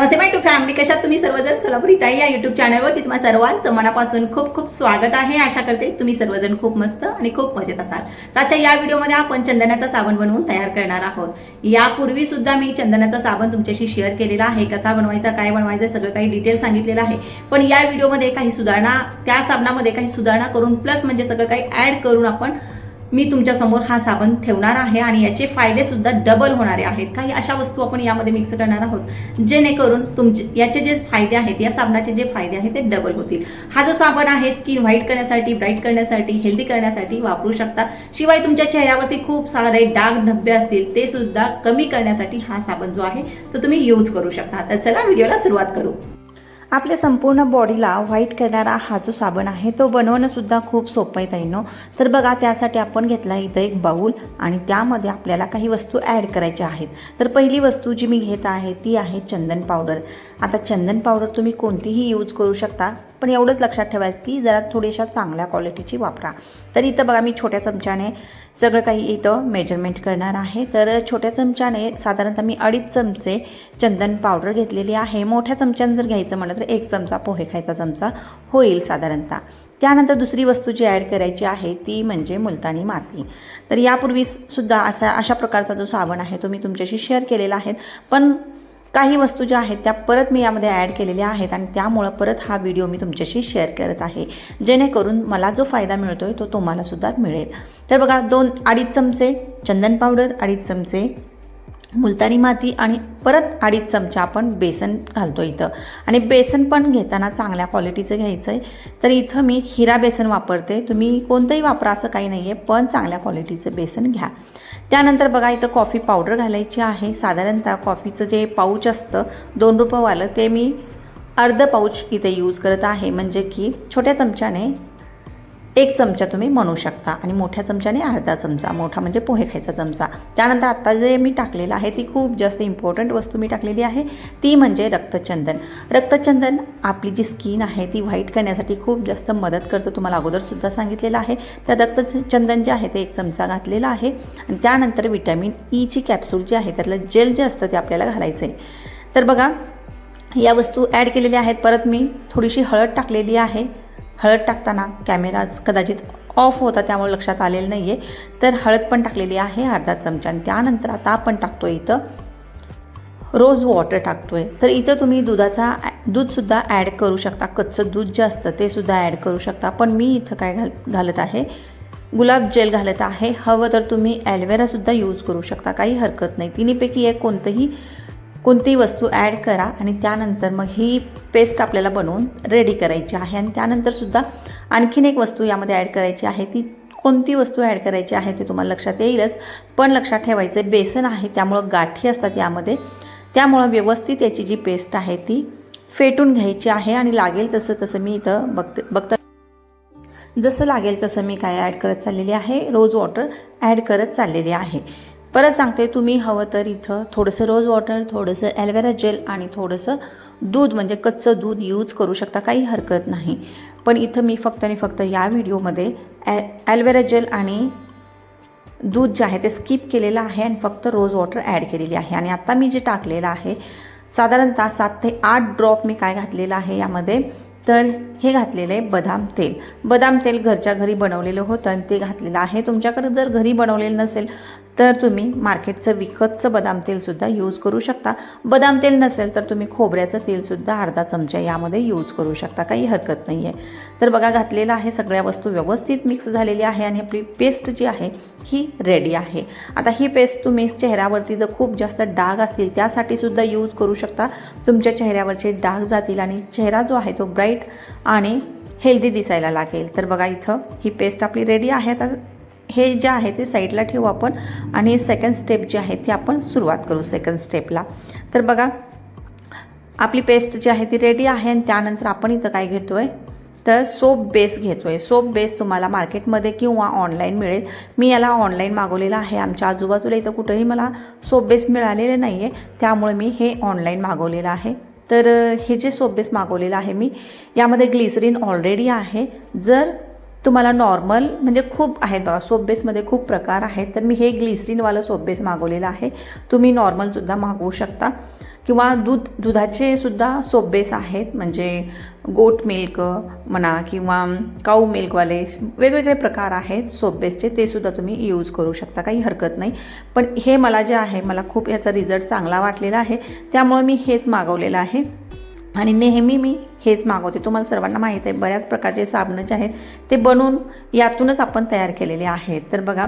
Namaste my to family कशात तुम्ही सर्वजण? सोलापुरी ताई या युट्यूब चॅनलवरती तुम्हा सर्वांचं मनापासून खूप खूप स्वागत आहे. आशा करते तुम्ही सर्वजण खूप मस्त आणि खूप मजेत असाल. तर आजच्या या व्हिडिओमध्ये आपण चंदनाचा साबण बनवून तयार करणार आहोत. यापूर्वी सुद्धा मी चंदनाचा साबण तुमच्याशी शेअर केलेला आहे. कसा बनवायचा काय बनवायचं सगळं काही डिटेल सांगितलेलं आहे. पण या व्हिडिओमध्ये काही सुधारणा त्या साबणामध्ये काही सुधारणा करून प्लस म्हणजे सगळं काही ऍड करून आपण मी तुमच्यासमोर हा साबण ठेवणार आहे आणि याचे फायदे सुद्धा डबल होणारे आहेत. काही अशा वस्तू आपण यामध्ये मिक्स करणार आहोत जेणेकरून तुमचे याचे जे फायदे आहेत या साबणाचे जे फायदे आहेत ते डबल होतील. हा जो साबण आहे स्किन व्हाईट करण्यासाठी ब्राईट करण्यासाठी हेल्दी करण्यासाठी वापरू शकता. शिवाय तुमच्या चेहऱ्यावरती खूप सारे डाग धब्बे असतील ते सुद्धा कमी करण्यासाठी हा साबण जो आहे तो तुम्ही यूज करू शकता. तर चला व्हिडिओला सुरुवात करू. आपल्या संपूर्ण बॉडीला व्हाईट करणारा हा जो साबण आहे तो बनवणंसुद्धा खूप सोपं आहे नो तर बघा त्यासाठी आपण घेतला इथं एक बाऊल आणि त्यामध्ये आपल्याला काही वस्तू ॲड करायच्या आहेत. तर पहिली वस्तू जी मी घेत आहे ती आहे चंदन पावडर. आता चंदन पावडर तुम्ही कोणतीही यूज करू शकता पण एवढंच लक्षात ठेवायचं की जरा थोड्याशा चांगल्या क्वालिटीची वापरा. तर इथं बघा मी छोट्या चमच्याने सगळं काही इथं मेजरमेंट करणार आहे. तर छोट्या चमच्याने साधारणतः मी अडीच चमचे चंदन पावडर घेतलेली आहे. मोठ्या चमच्यानं जर घ्यायचं म्हटलं तर एक चमचा पोहे खायचा चमचा होईल साधारणतः. त्यानंतर दुसरी वस्तू जी ॲड करायची आहे ती म्हणजे मुलतानी माती. तर यापूर्वीसुद्धा असा अशा प्रकारचा जो साबण आहे तो मी तुमच्याशी शेअर केलेला आहे. पण काही वस्तू ज्या आहेत त्या परत मी यामध्ये ॲड केलेल्या आहेत आणि त्यामुळं परत हा व्हिडिओ मी तुमच्याशी शेअर करत आहे. जेणेकरून मला जो फायदा मिळतो आहे तो तुम्हालासुद्धा मिळेल. तर बघा दोन अडीच चमचे चंदन पावडर अडीच चमचे मुलतानी माती आणि परत अडीच चमचा आपण बेसन घालतो इथं. आणि बेसन पण घेताना चांगल्या क्वालिटीचं घ्यायचं आहे तर इथं मी हिरा बेसन वापरते. तुम्ही कोणतंही वापरा असं काही नाही आहे पण चांगल्या क्वालिटीचं बेसन घ्या. त्यानंतर बघा इथं कॉफी पावडर घालायची आहे. साधारणतः कॉफीचं जे पाऊच असतं दोन रुपयेवालं ते मी अर्ध पाऊच इथे यूज करत आहे. म्हणजे की छोट्या चमच्याने एक चमचा तुम्ही म्हणू शकता आणि मोठ्या चमच्याने अर्धा चमचा मोठा म्हणजे पोहे खायचा चमचा. त्यानंतर आत्ता जे मी टाकलेलं आहे ती खूप जास्त इम्पॉर्टंट वस्तू मी टाकलेली आहे ती म्हणजे रक्तचंदन. रक्तचंदन आपली जी स्किन आहे ती व्हाईट करण्यासाठी खूप जास्त मदत करतं तुम्हाला अगोदरसुद्धा सांगितलेलं आहे. तर रक्तचंदन जे आहे ते एक चमचा घातलेला आहे. आणि त्यानंतर विटॅमिन ईची कॅप्सूल जी आहे त्यातलं जेल जे असतं ते आपल्याला घालायचं आहे तर बघा या वस्तू ॲड केलेल्या आहेत. परत मी थोडीशी हळद टाकलेली आहे. हळद टाकताना कॅमेराज कदाचित ऑफ होता त्यामुळे लक्षात आलेलं नाही आहे तर हळद पण टाकलेली आहे अर्धा चमचा. आणि त्यानंतर आता आपण टाकतो आहे इथं रोज वॉटर टाकतो आहे तर इथं तुम्ही दुधाचा दूधसुद्धा ॲड करू शकता. कच्चं दूध जे असतं ते सुद्धा ॲड करू शकता. पण मी इथं काय घाल घालत आहे? गुलाब जेल घालत आहे. हवं तर तुम्ही ॲलोवेरासुद्धा यूज करू शकता. काही हरकत नाही. तिन्हीपैकी एक कोणतंही कोणतीही वस्तू ॲड करा आणि त्यानंतर मग ही पेस्ट आपल्याला बनवून रेडी करायची आहे. आणि त्यानंतरसुद्धा आणखीन एक वस्तू यामध्ये ॲड करायची आहे. ती कोणती वस्तू ॲड करायची आहे ते तुम्हाला लक्षात येईलच. पण लक्षात ठेवायचं बेसन आहे त्यामुळं गाठी असतात यामध्ये. त्यामुळं व्यवस्थित याची जी पेस्ट आहे ती फेटून घ्यायची आहे आणि लागेल तसं तसं मी इथं बघते बघता जसं लागेल तसं मी काय ॲड करत चाललेली आहे. रोज वॉटर ॲड करत चाललेली आहे. परत सांगते तुम्ही हवं तर इथं थोडंसं रोज वॉटर थोडंसं ॲल्वेरा जेल आणि थोडंसं दूध म्हणजे कच्चं दूध यूज करू शकता काही हरकत नाही. पण इथं मी फक्त आणि फक्त या व्हिडिओमध्ये ॲ ॲल्वेरा जेल आणि दूध जे आहे ते स्किप केलेलं आहे आणि फक्त रोज वॉटर ॲड केलेली आहे. आणि आता मी जे टाकलेलं आहे साधारणतः सात ते आठ ड्रॉप मी काय घातलेलं आहे यामध्ये? तर हे घातलेलं आहे बदाम तेल. बदाम तेल घरच्या घरी बनवलेलं होतं आणि ते घातलेलं आहे. तुमच्याकडे जर घरी बनवलेलं नसेल तर तुम्ही मार्केटचं विकतचं बदाम तेलसुद्धा यूज करू शकता. बदाम तेल नसेल तर तुम्ही खोबऱ्याचं तेलसुद्धा अर्धा चमचा यामध्ये यूज करू शकता. काही हरकत नाही आहे तर बघा घातलेलं आहे सगळ्या वस्तू व्यवस्थित मिक्स झालेली आहे आणि आपली पेस्ट जी आहे ही रेडी आहे. आता ही पेस्ट तुम्ही चेहऱ्यावरती जर खूप जास्त डाग असतील त्यासाठी सुद्धा यूज करू शकता. तुमच्या चेहऱ्यावरचे डाग जातील आणि चेहरा जो आहे तो ब्राईट आणि हेल्दी दिसायला लागेल. तर बघा इथं ही पेस्ट आपली रेडी आहे. आता हे जे आहे ते साईडला ठेवू आपण आणि सेकंड स्टेप जी आहे ती आपण सुरुवात करू सेकंड स्टेपला तर बघा आपली पेस्ट जी आहे ती रेडी आहे आणि त्यानंतर आपण इथं काय घेतो आहे तर सोप बेस घेतो आहे सोप बेस तुम्हाला मार्केटमध्ये किंवा ऑनलाईन मिळेल. मी याला ऑनलाईन मागवलेलं आहे. आमच्या आजूबाजूला इथं कुठंही मला सोप बेस मिळालेले नाही आहे त्यामुळे मी हे ऑनलाईन मागवलेलं आहे. तर हे जे सोप बेस मागवलेलं आहे मी यामध्ये ग्लिसरीन ऑलरेडी आहे. जर तुम्हाला नॉर्मल म्हणजे खूप आहेत बघा सोपबेसमध्ये खूप प्रकार आहेत. तर मी हे ग्लिसरीनवालं सोपबेस मागवलेलं आहे. तुम्ही नॉर्मलसुद्धा मागवू शकता. किंवा दूध दुधाचे सुद्धा सोपबेस आहेत. म्हणजे गोट मिल्क म्हणा किंवा काऊ मिल्कवाले वेगवेगळे प्रकार आहेत सोपबेसचे ते सुद्धा तुम्ही यूज करू शकता. काही हरकत नाही. पण हे मला जे आहे मला खूप याचा रिझल्ट चांगला वाटलेला आहे. त्यामुळे मी हेच मागवलेलं आहे. आणि नेहमी मी हेच मागवते. तुम्हाला सर्वांना माहीत आहे बऱ्याच प्रकारचे साबणं जे आहेत ते बनवून यातूनच आपण तयार केलेले आहेत. तर बघा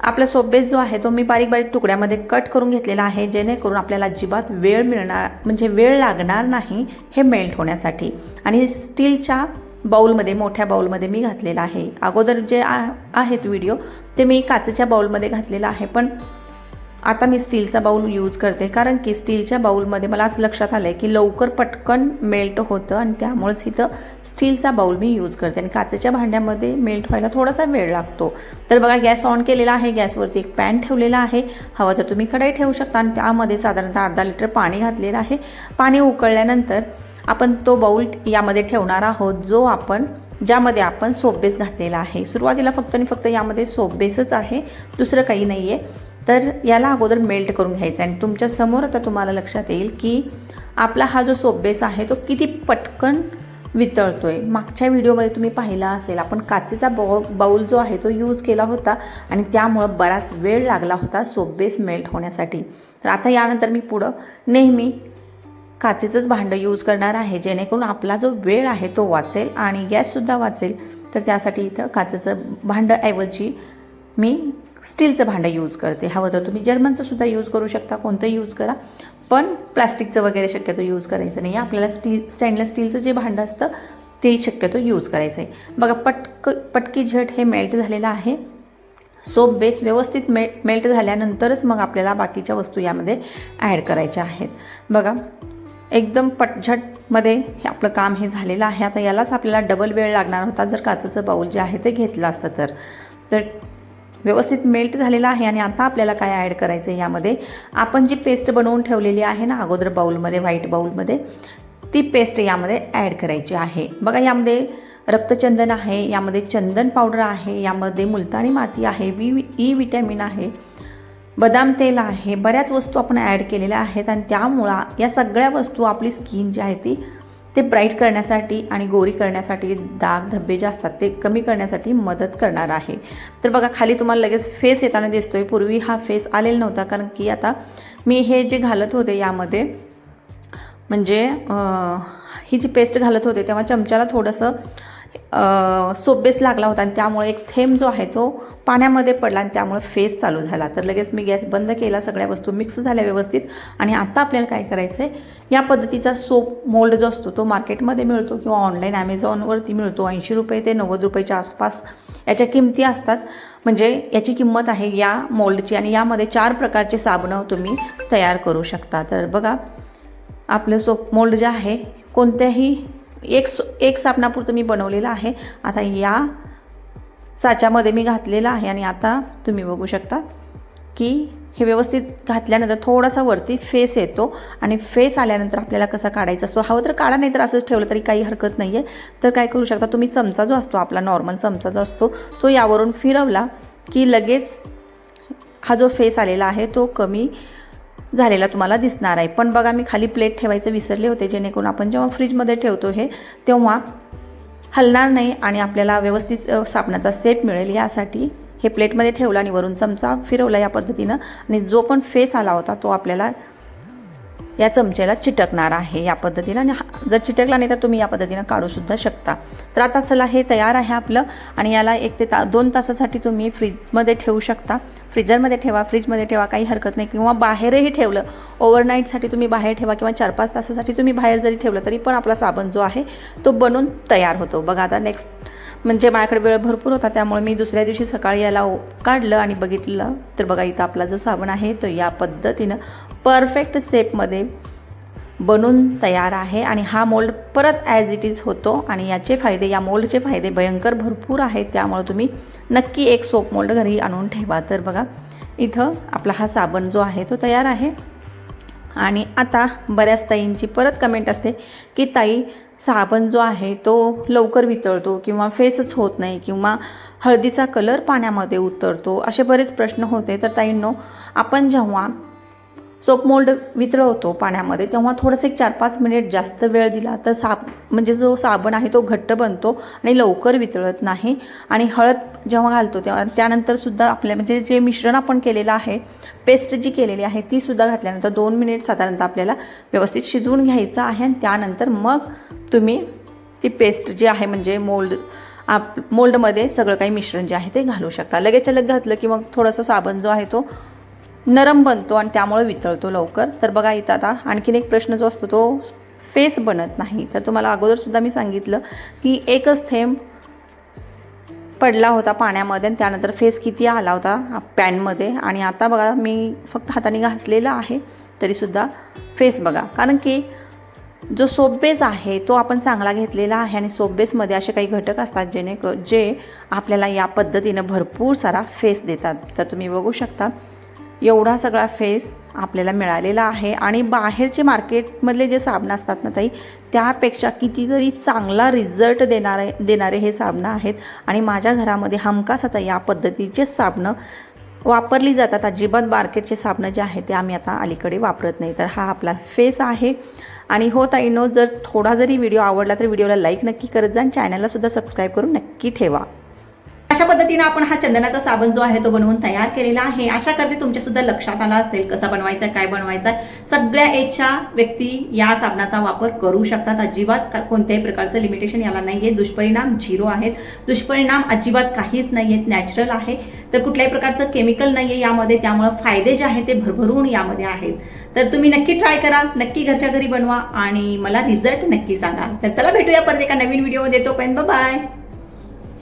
आपला सोपबेस जो आहे तो मी बारीक बारीक तुकड्यामध्ये कट करून घेतलेला आहे जेणेकरून आपल्याला अजिबात वेळ मिळणार म्हणजे वेळ लागणार नाही हे मेल्ट होण्यासाठी. आणि स्टीलच्या बाऊलमध्ये मोठ्या बाऊलमध्ये मी घातलेला आहे. अगोदर जे आ- आहेत व्हिडिओ ते मी काचेच्या बाऊलमध्ये घातलेला आहे पण आता मी स्टीलचा बाऊल यूज करते कारण की स्टीलच्या बाऊलमध्ये मला असं लक्षात आलं आहे की लवकर पटकन मेल्ट होतं आणि त्यामुळेच इथं स्टीलचा बाऊल मी यूज करते. आणि काचेच्या भांड्यामध्ये मेल्ट व्हायला थोडासा वेळ लागतो. तर बघा गॅस ऑन केलेला आहे गॅसवरती एक पॅन ठेवलेला आहे. हवं तर तुम्ही कढई ठेवू शकता आणि त्यामध्ये साधारणतः अर्धा लिटर पाणी घातलेलं आहे. पाणी उकळल्यानंतर आपण तो बाऊल यामध्ये ठेवणार आहोत जो आपण ज्यामध्ये आपण सोबेस घातलेला आहे. सुरुवातीला फक्त आणि फक्त यामध्ये सोबेसच आहे. दुसरं काही नाही आहे तर याला अगोदर मेल्ट करून घ्यायचं आहे. आणि तुमच्यासमोर आता तुम्हाला लक्षात येईल की आपला हा जो सोबेस आहे तो किती पटकन वितळतो आहे मागच्या व्हिडिओमध्ये तुम्ही पाहिला असेल आपण काचेचा बॉ बाऊल जो आहे तो यूज केला होता आणि त्यामुळं बराच वेळ लागला होता सोबेस मेल्ट होण्यासाठी. तर आता यानंतर मी पुढं नेहमी काचेचंच भांडं यूज करणार आहे जेणेकरून आपला जो वेळ आहे तो वाचेल आणि गॅससुद्धा वाचेल. तर त्यासाठी इथं काचेचं भांडं ऐवजी मी स्टीलचं भांडं यूज करते. हवं तर तुम्ही जर्मनचं सुद्धा यूज करू शकता कोणतं यूज करा. पण प्लास्टिकचं वगैरे शक्यतो यूज करायचं नाही. आपल्याला स्टील स्टेनलेस स्टीलचं जे भांडं असतं ते शक्यतो यूज करायचं आहे बघा पटक पटकी झट हे मेल्ट झालेलं आहे. सोप बेस व्यवस्थित मे मेल्ट झाल्यानंतरच मग आपल्याला बाकीच्या वस्तू यामध्ये ॲड करायच्या आहेत. बघा एकदम पटझटमध्ये हे आपलं काम हे झालेलं आहे. आता यालाच आपल्याला डबल वेळ लागणार होता. जर काचेचं बाऊल जे आहे ते घेतलं असतं तर. तर व्यवस्थित मेल्ट झालेला आहे आणि आता आपल्याला काय ॲड करायचं आहे यामध्ये? आपण जी पेस्ट बनवून ठेवलेली आहे ना अगोदर बाऊलमध्ये व्हाईट बाऊलमध्ये ती पेस्ट यामध्ये ॲड करायची आहे. बघा यामध्ये रक्तचंदन आहे यामध्ये चंदन पावडर आहे यामध्ये मुलतानी माती आहे वी ई विटॅमिन आहे बदाम तेल आहे बऱ्याच वस्तू आपण ॲड केलेल्या आहेत आणि त्यामुळं या सगळ्या वस्तू आपली स्किन जी आहे ती ते ब्राईट करण्यासाठी आणि गोरी करण्यासाठी डाग धब्बे जे असतात ते कमी करण्यासाठी मदत करणार आहे. तर बघा खाली तुम्हाला लगेच फेस येताना दिसतोय. पूर्वी हा फेस आलेला नव्हता कारण की आता मी हे जे घालत होते यामध्ये म्हणजे ही जी पेस्ट घालत होते तेव्हा चमच्याला थोडंसं सोबेस लागला होता आणि त्यामुळे एक थेंब जो आहे तो पाण्यामध्ये पडला आणि त्यामुळे फेस चालू झाला. तर लगेच मी गॅस बंद केला सगळ्या वस्तू मिक्स झाल्या व्यवस्थित आणि आता आपल्याला काय करायचं आहे या पद्धतीचा सोप मोल्ड जो असतो तो मार्केटमध्ये मिळतो किंवा ऑनलाईन ॲमेझॉनवरती मिळतो. ऐंशी रुपये ते नव्वद रुपयाच्या आसपास याच्या किमती असतात. म्हणजे याची किंमत आहे या मोल्डची आणि यामध्ये चार प्रकारचे साबणं तुम्ही तयार करू शकता. तर बघा आपलं सोप मोल्ड जे आहे कोणत्याही एक एक साबणापुरतं मी बनवलेलं आहे. आता या साच्यामध्ये मी घातलेलं आहे आणि आता तुम्ही बघू शकता की हे व्यवस्थित घातल्यानंतर थोडासा वरती फेस येतो आणि फेस आल्यानंतर आपल्याला कसा काढायचा असतो? हवं तर काढा नाही तर असंच ठेवलं तरी काही हरकत नाही आहे तर काय करू शकता तुम्ही चमचा जो असतो आपला नॉर्मल चमचा जो असतो तो यावरून फिरवला की लगेच हा जो फेस आलेला आहे तो कमी झालेला तुम्हाला दिसणार आहे. पण बघा मी खाली प्लेट ठेवायचं विसरले होते. जेणेकरून आपण जेव्हा फ्रीजमध्ये ठेवतो हे तेव्हा हलणार नाही आणि आपल्याला व्यवस्थित साबणाचा सेप मिळेल. यासाठी हे प्लेटमध्ये ठेवला आणि वरून चमचा फिरवला या पद्धतीनं. आणि जो पण फेस आला होता तो आपल्याला या चमच्याला चिटकणार आहे या पद्धतीनं. आणि हा- जर चिटकला नाही तर तुम्ही या पद्धतीनं काढूसुद्धा शकता. तर आता चला हे तयार आहे आपलं. आणि याला एक ते ता दोन तासासाठी तुम्ही फ्रीजमध्ये ठेवू शकता. फ्रीजरमध्ये ठेवा फ्रीजमध्ये ठेवा काही हरकत नाही. किंवा बाहेरही ठेवलं ओव्हरनाईटसाठी तुम्ही बाहेर ठेवा किंवा चार पाच तासासाठी तुम्ही बाहेर जरी ठेवलं तरी पण आपला साबण जो आहे तो बनून तयार होतो. बघा आता नेक्स्ट म्हणजे माझ्याकडे वेळ भरपूर होता त्यामुळे मी दुसऱ्या दिवशी सकाळी याला काढलं आणि बघितलं. तर बघा इथं आपला जो साबण आहे तो या पद्धतीनं परफेक्ट सेपमध्ये बनून तयार आहे आणि हा मोल्ड परत ॲज इट इज होतो आणि याचे फायदे या मोल्डचे फायदे भयंकर भरपूर आहेत त्यामुळे तुम्ही नक्की एक सोप मोल्ड घरी आणून ठेवा. तर बघा इथं आपला हा साबण जो आहे तो तयार आहे. आणि आता बऱ्याच ताईंची परत कमेंट असते की ताई साबण जो आहे तो लवकर वितळतो किंवा फेसच होत नाही किंवा हळदीचा कलर पाण्यामध्ये उतरतो. असे बरेच प्रश्न होते. तर ताईंनो आपण जेव्हा सोप मोल्ड वितळवतो पाण्यामध्ये तेव्हा थोडंसं एक चार पाच मिनिट जास्त वेळ दिला तर साब म्हणजे जो साबण आहे तो घट्ट बनतो आणि लवकर वितळत नाही. आणि हळद जेव्हा घालतो तेव्हा त्यानंतरसुद्धा आपल्या म्हणजे जे मिश्रण आपण केलेलं आहे पेस्ट जी केलेली आहे ती सुद्धा घातल्यानंतर दोन मिनिट साधारणतः आपल्याला व्यवस्थित शिजवून घ्यायचं आहे आणि त्यानंतर मग तुम्ही ती पेस्ट जी आहे म्हणजे मोल्ड आप मोल्डमध्ये सगळं काही मिश्रण जे आहे ते घालू शकता. लगेच लग घातलं की मग थोडासा साबण जो आहे तो नरम बनतो आणि त्यामुळे वितळतो लवकर. तर बघा इथं आता आणखीन एक प्रश्न जो असतो तो फेस बनत नाही. तर तुम्हाला अगोदरसुद्धा मी सांगितलं की एकच थेंब पडला होता पाण्यामध्ये आणि त्यानंतर फेस किती आला होता पॅनमध्ये. आणि आता बघा मी फक्त हाताने घासलेला आहे तरीसुद्धा फेस बघा. कारण की जो सोबेस आहे तो आपण चांगला घेतलेला आहे आणि सोबेसमध्ये असे काही घटक असतात जेणे जे आपल्याला या पद्धतीनं भरपूर सारा फेस देतात. तर तुम्ही बघू शकता. एवढा सगळा फेस आपल्याला मिळालेला आहे. आणि बाहेरचे मार्केटमधले जे साबणं असतात ना ताई त्यापेक्षा कितीतरी चांगला रिझल्ट देणारे देणारे हे साबणं आहेत. आणि माझ्या घरामध्ये हमखास आता या पद्धतीचेच साबणं वापरली जातात. अजिबात मार्केटचे साबणं जे आहे ते आम्ही आता अलीकडे वापरत नाही. तर हा आपला फेस आहे. आणि हो ताईनो जर थोडा जरी व्हिडिओ आवडला तर व्हिडिओला लाईक नक्की करत जा आणि चॅनलला सुद्धा सबस्क्राईब करून नक्की ठेवा. अशा पद्धतीने आपण हा चंदनाचा साबण जो आहे तो बनवून तयार केलेला आहे. आशा करते तुमच्या सुद्धा लक्षात आला असेल कसा बनवायचा काय बनवायचा. सगळ्या एजच्या व्यक्ती या साबणाचा वापर करू शकतात. अजिबात का- कोणत्याही प्रकारचं लिमिटेशन याला नाही आहे दुष्परिणाम झिरो आहेत. दुष्परिणाम अजिबात काहीच नाही आहेत नॅचरल आहे. तर कुठल्याही प्रकारचं केमिकल नाही आहे यामध्ये. त्यामुळं फायदे जे आहेत ते भरभरून यामध्ये आहेत. तर तुम्ही नक्की ट्राय करा. नक्की घरच्या घरी बनवा आणि मला रिझल्ट नक्की सांगा. तर चला भेटूया परत एका नवीन व्हिडिओमध्ये तोपर्यंत बाय